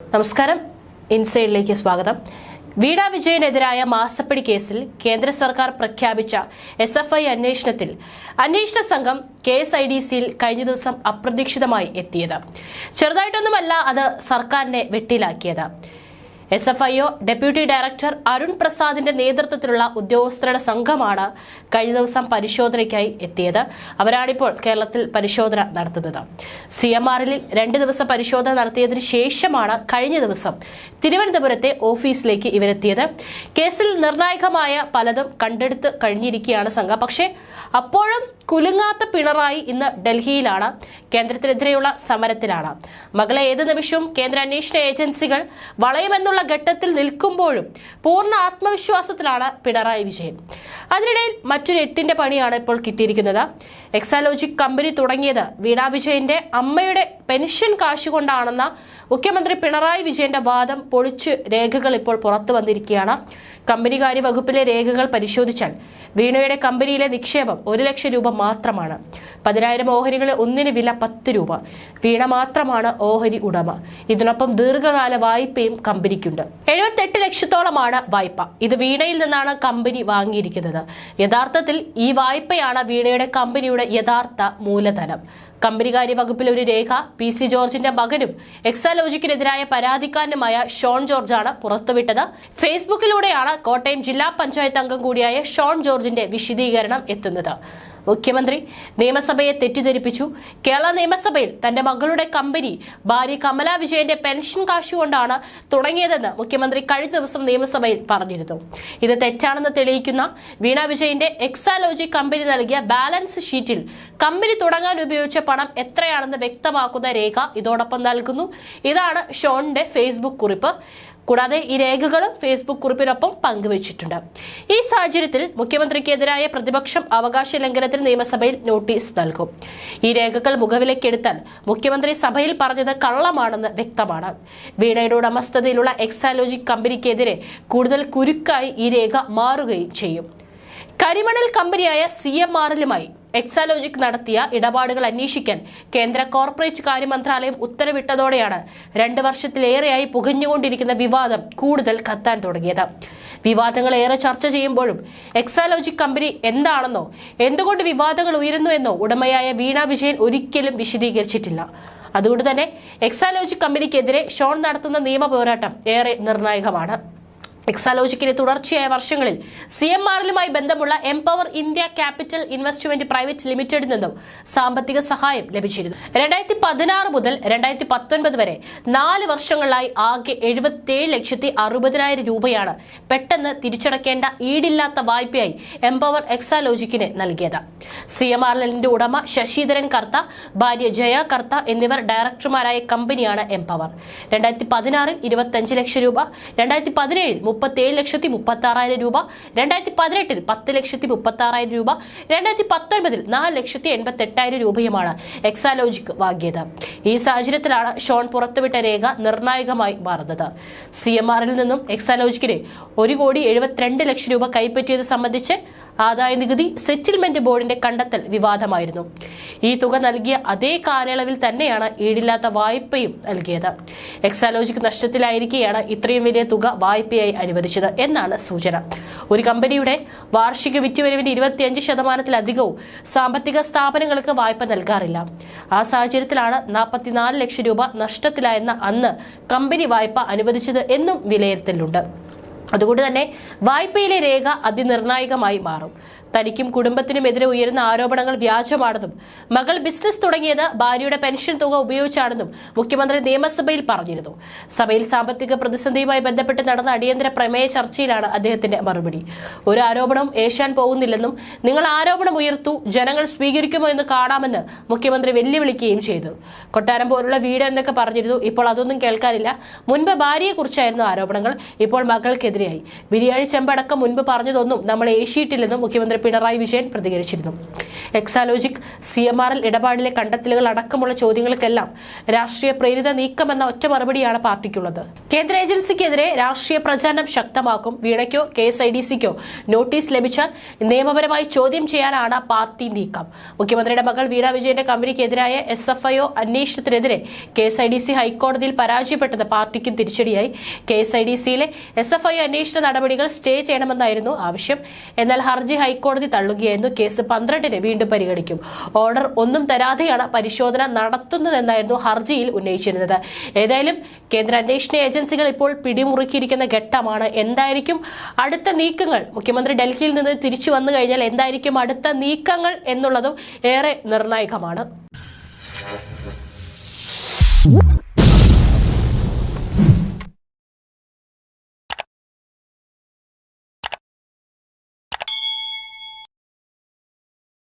നമസ്കാരം. ഇൻസൈഡിലേക്ക് സ്വാഗതം. വീണ വിജയനെതിരായ മാസപ്പടി കേസിൽ കേന്ദ്ര സർക്കാർ പ്രഖ്യാപിച്ച എസ് എഫ് ഐ അന്വേഷണത്തിൽ അന്വേഷണ സംഘം കെ എസ് ഐ ഡി സിയിൽ കഴിഞ്ഞ ദിവസം അപ്രതീക്ഷിതമായി എത്തിയത്. ചെറുതായിട്ടൊന്നുമല്ല അത് സർക്കാരിനെ വെട്ടിലാക്കിയത് S F I O deputy director Arun പ്രസാദിന്റെ നേതൃത്വത്തിലുള്ള ഉദ്യോഗസ്ഥരുടെ സംഘമാണ് കഴിഞ്ഞ ദിവസം പരിശോധനയ്ക്കായി എത്തിയത്. അവരാണിപ്പോൾ കേരളത്തിൽ പരിശോധന നടത്തുന്നത്. സി എം ആറിൽ രണ്ട് ദിവസം പരിശോധന നടത്തിയതിനു ശേഷമാണ് കഴിഞ്ഞ ദിവസം തിരുവനന്തപുരത്തെ ഓഫീസിലേക്ക് ഇവരെത്തിയത്. കേസിൽ നിർണായകമായ പലതും കണ്ടെടുത്ത് കഴിഞ്ഞിരിക്കുകയാണ് സംഘം. പക്ഷേ അപ്പോഴും കുലുങ്ങാത്ത പിണറായി ഇന്ന് ഡൽഹിയിലാണ്. കേന്ദ്രത്തിനെതിരെയുള്ള സമരത്തിലാണ്. മകളെ ഏത് നിമിഷവും കേന്ദ്ര അന്വേഷണ ഏജൻസികൾ വളയുമെന്നുള്ള ഘട്ടത്തിൽ നിൽക്കുമ്പോഴും പൂർണ ആത്മവിശ്വാസത്തിലാണ് പിണറായി വിജയൻ. അതിനിടയിൽ മറ്റൊരു എട്ടിന്റെ പണിയാണ് ഇപ്പോൾ കിട്ടിയിരിക്കുന്നത്. എക്സാലോജിക് കമ്പനി തുടങ്ങിയത് വീണാ വിജയന്റെ അമ്മയുടെ പെൻഷൻ കാശ് കൊണ്ടാണെന്ന മുഖ്യമന്ത്രി പിണറായി വിജയന്റെ വാദം പൊളിച്ച് രേഖകൾ ഇപ്പോൾ പുറത്തു വന്നിരിക്കുകയാണ്. കമ്പനികാര്യ വകുപ്പിലെ രേഖകൾ പരിശോധിച്ചാൽ വീണയുടെ കമ്പനിയിലെ നിക്ഷേപം ഒരു ലക്ഷം രൂപ മാത്രമാണ്. പതിനായിരം ഓഹരികളിൽ ഒന്നിന് വില പത്ത് രൂപ. വീണ മാത്രമാണ് ഓഹരി ഉടമ. ഇതിനൊപ്പം ദീർഘകാല വായ്പയും കമ്പനിക്കുണ്ട്. എഴുപത്തെട്ട് ലക്ഷത്തോളമാണ് വായ്പ. ഇത് വീണയിൽ നിന്നാണ് കമ്പനി വാങ്ങിയിരിക്കുന്നത്. യഥാർത്ഥത്തിൽ ഈ വായ്പയാണ് വീണയുടെ കമ്പനിയുടെ യഥാർത്ഥ മൂലധനം. കമ്പനികാര്യ വകുപ്പിലെ ഒരു രേഖ പി സി ജോർജിന്റെ മകനും എക്സാലോജിക്കിനെതിരായ പരാതിക്കാരനുമായ ഷോൺ ജോർജാണ് പുറത്തുവിട്ടത്. ഫേസ്ബുക്കിലൂടെയാണ് കോട്ടയം ജില്ലാ പഞ്ചായത്ത് അംഗം കൂടിയായ ഷോൺ ജോർജിന്റെ വിശദീകരണം എത്തുന്നത്. മുഖ്യമന്ത്രി നിയമസഭയെ തെറ്റിദ്ധരിപ്പിച്ചു. കേരള നിയമസഭയിൽ തന്റെ മകളുടെ കമ്പനി ഭാര്യ കമല വിജയന്റെ പെൻഷൻ കാശുകൊണ്ടാണ് തുടങ്ങിയതെന്ന് മുഖ്യമന്ത്രി കഴിഞ്ഞ ദിവസം നിയമസഭയിൽ പറഞ്ഞിരുന്നു. ഇത് തെറ്റാണെന്ന് തെളിയിക്കുന്ന വീണ വിജയന്റെ എക്സാലോജി കമ്പനി നൽകിയ ബാലൻസ് ഷീറ്റിൽ കമ്പനി തുടങ്ങാൻ ഉപയോഗിച്ച പണം എത്രയാണെന്ന് വ്യക്തമാക്കുന്ന രേഖ ഇതോടൊപ്പം നൽകുന്നു. ഇതാണ് ഷോണിന്റെ ഫേസ്ബുക്ക് കുറിപ്പ്. കൂടാതെ ഈ രേഖകളും ഫേസ്ബുക്ക് കുറിപ്പിനൊപ്പം പങ്കുവച്ചിട്ടുണ്ട്. ഈ സാഹചര്യത്തിൽ മുഖ്യമന്ത്രിക്കെതിരായ പ്രതിപക്ഷം അവകാശ ലംഘനത്തിൽ നിയമസഭയിൽ നോട്ടീസ് നൽകും. ഈ രേഖകൾ മുഖവിലേക്കെടുത്താൽ മുഖ്യമന്ത്രി സഭയിൽ പറഞ്ഞത് കള്ളമാണെന്ന് വ്യക്തമാണ്. വീണയുടെ ഉടമസ്ഥതയിലുള്ള എക്സാലോജിക് കമ്പനിക്കെതിരെ കൂടുതൽ കുരുക്കായി ഈ രേഖ മാറുകയും ചെയ്യും. കരിമണൽ കമ്പനിയായ സി എം ആറിലുമായി എക്സാലോജിക് നടത്തിയ ഇടപാടുകൾ അന്വേഷിക്കാൻ കേന്ദ്ര കോർപ്പറേറ്റ് കാര്യ മന്ത്രാലയം ഉത്തരവിട്ടതോടെയാണ് രണ്ട് വർഷത്തിലേറെയായി പുകഞ്ഞുകൊണ്ടിരിക്കുന്ന വിവാദം കൂടുതൽ കത്താൻ തുടങ്ങിയത്. വിവാദങ്ങൾ ഏറെ ചർച്ച ചെയ്യുമ്പോഴും എക്സാലോജിക് കമ്പനി എന്താണെന്നോ എന്തുകൊണ്ട് വിവാദങ്ങൾ ഉയരുന്നു എന്നോ ഉടമയായ വീണ വിജയൻ ഒരിക്കലും വിശദീകരിച്ചിട്ടില്ല. അതുകൊണ്ട് തന്നെ എക്സാലോജിക് കമ്പനിക്കെതിരെ ഷോൺ നടത്തുന്ന നിയമ പോരാട്ടം ഏറെ നിർണായകമാണ്. എക്സാലോജിക്കിന്റെ തുടർച്ചയായ വർഷങ്ങളിൽ സി എം ആറിലുമായി ബന്ധമുള്ള Empower India Capital Investment Private ലിമിറ്റഡിൽ നിന്നും സാമ്പത്തിക സഹായം ലഭിച്ചിരുന്നു. രണ്ടായിരത്തി പതിനാറ് മുതൽ രണ്ടായിരത്തി പത്തൊൻപത് വരെ നാല് വർഷങ്ങളിലായി ആകെ എഴുപത്തിയേഴ് ലക്ഷത്തി അറുപതിനായിരം രൂപയാണ് പെട്ടെന്ന് തിരിച്ചടക്കേണ്ട ഈടില്ലാത്ത വായ്പയായി എംപവർ എക്സാലോജിക്കിന് നൽകിയത്. സി എം എല്ലിന്റെ ഉടമ ശശിധരൻ കർത്ത ഭാര്യ ജയ കർത്ത എന്നിവർ ഡയറക്ടർമാരായ കമ്പനിയാണ് എംപവർ. രണ്ടായിരത്തി പതിനാറിൽ ഇരുപത്തഞ്ച് ലക്ഷം രൂപ രണ്ടായിരത്തി പതിനേഴിൽ മുപ്പത്തിയേഴ് ലക്ഷത്തി മുപ്പത്തി ആറായിരം രൂപ രണ്ടായിരത്തി പതിനെട്ടിൽ പത്ത് ലക്ഷത്തി മുപ്പത്തി ആറായിരം രൂപ രണ്ടായിരത്തി പത്തൊൻപതിൽ നാല് ലക്ഷത്തി എൺപത്തി എട്ടായിരം രൂപയുമാണ് എക്സാലോജിക് വാങ്ങിയത്. ഈ സാഹചര്യത്തിലാണ് ഷോൺ പുറത്തുവിട്ട രേഖ നിർണായകമായി മാറുന്നത്. സി എം ആറിൽ നിന്നും എക്സാലോജിക്കിന് ഒരു കോടി എഴുപത്തിരണ്ട് ലക്ഷം രൂപ കൈപ്പറ്റിയത് സംബന്ധിച്ച് ആദായ നികുതി സെറ്റിൽമെന്റ് ബോർഡിന്റെ കണ്ടെത്തൽ വിവാദമായിരുന്നു. ഈ തുക നൽകിയ അതേ കാലയളവിൽ തന്നെയാണ് ഈടില്ലാത്ത വായ്പയും നൽകിയത്. എക്സാലോജിക് നഷ്ടത്തിലായിരിക്കെയാണ് ഇത്രയും വലിയ തുക വായ്പയായി അനുവദിച്ചത് എന്നാണ് സൂചന. ഒരു കമ്പനിയുടെ വാർഷിക വിറ്റുവരവിന്റെ ഇരുപത്തിയഞ്ച് ശതമാനത്തിലധികവും സാമ്പത്തിക സ്ഥാപനങ്ങൾക്ക് വായ്പ നൽകാറില്ല. ആ സാഹചര്യത്തിലാണ് നാൽപ്പത്തിനാല് ലക്ഷം രൂപ നഷ്ടത്തിലായിരുന്ന അന്ന് കമ്പനി വായ്പ അനുവദിച്ചത് എന്നും വിലയിരുത്തലുണ്ട്. അതുകൊണ്ട് തന്നെ വായ്പയിലെ രേഖ അതിനിർണായകമായി മാറും. തനിക്കും കുടുംബത്തിനുമെതിരെ ഉയരുന്ന ആരോപണങ്ങൾ വ്യാജമാണെന്നും മകൾ ബിസിനസ് തുടങ്ങിയത് ഭാര്യയുടെ പെൻഷൻ തുക ഉപയോഗിച്ചാണെന്നും മുഖ്യമന്ത്രി നിയമസഭയിൽ പറഞ്ഞിരുന്നു. സഭയിൽ സാമ്പത്തിക പ്രതിസന്ധിയുമായി ബന്ധപ്പെട്ട് നടന്ന അടിയന്തര പ്രമേയ ചർച്ചയിലാണ് അദ്ദേഹത്തിന്റെ മറുപടി. ഒരു ആരോപണവും ഏഷ്യാൻ പോകുന്നില്ലെന്നും നിങ്ങൾ ആരോപണം ഉയർത്തു ജനങ്ങൾ സ്വീകരിക്കുമോ എന്ന് കാണാമെന്ന് മുഖ്യമന്ത്രി വെല്ലുവിളിക്കുകയും ചെയ്തു. കൊട്ടാരം പോലുള്ള വീട് എന്നൊക്കെ പറഞ്ഞിരുന്നു ഇപ്പോൾ അതൊന്നും കേൾക്കാനില്ല. മുൻപ് ഭാര്യയെക്കുറിച്ചായിരുന്നു ആരോപണങ്ങൾ ഇപ്പോൾ മകൾക്കെതിരെയായി. ബിരിയാണി ചെമ്പടക്കം മുൻപ് പറഞ്ഞതൊന്നും നമ്മൾ ഏഷ്യയിട്ടില്ലെന്നും മുഖ്യമന്ത്രി പിണറായി വിജയൻ പ്രതികരിച്ചിരുന്നു. Exalogic C M R L ഇടപാടിലെ കണ്ടെത്തലുകൾ അടക്കമുള്ള ചോദ്യങ്ങൾക്കെല്ലാം രാഷ്ട്രീയ പ്രേരിത നീക്കമെന്ന ഒറ്റ മറുപടിയാണ് പാർട്ടിക്കുള്ളത്. കേന്ദ്ര ഏജൻസിക്കെതിരെ രാഷ്ട്രീയ പ്രചാരണം ശക്തമാക്കും. വീണയ്ക്കോ കെ എസ് ഐ ഡി സിക്കോ നോട്ടീസ് ലഭിച്ചാൽ നിയമപരമായി ചോദ്യം ചെയ്യാനാണ് പാർട്ടി നീക്കം. മുഖ്യമന്ത്രിയുടെ മകൾ വീണ വിജയന്റെ കമ്പനിക്കെതിരായ S F I O അന്വേഷണത്തിനെതിരെ K S I D C ഹൈക്കോടതിയിൽ പരാജയപ്പെട്ടത് പാർട്ടിക്കും തിരിച്ചടിയായി. കെ എസ് ഐ ഡി സിയിലെ എസ് എഫ് ഐ ഒ അന്വേഷണ നടപടികൾ സ്റ്റേ ചെയ്യണമെന്നായിരുന്നു ആവശ്യം. എന്നാൽ ഹർജി ഹൈക്കോടതി തള്ളുകയായിരുന്നു. കേസ് പന്ത്രണ്ടിന് വീണ്ടും പരിഗണിക്കും. ഓർഡർ ഒന്നും തരാതെയാണ് പരിശോധന നടത്തുന്നതെന്നായിരുന്നു ഹർജിയിൽ ഉന്നയിച്ചിരുന്നത്. ഏതായാലും കേന്ദ്ര അന്വേഷണ ഏജൻസികൾ ഇപ്പോൾ പിടിമുറുക്കിയിരിക്കുന്ന ഘട്ടമാണ്. എന്തായിരിക്കും അടുത്ത നീക്കങ്ങൾ? മുഖ്യമന്ത്രി ഡൽഹിയിൽ നിന്ന് തിരിച്ചു വന്നു കഴിഞ്ഞാൽ എന്തായിരിക്കും അടുത്ത നീക്കങ്ങൾ എന്നുള്ളതും ഏറെ നിർണായകമാണ്.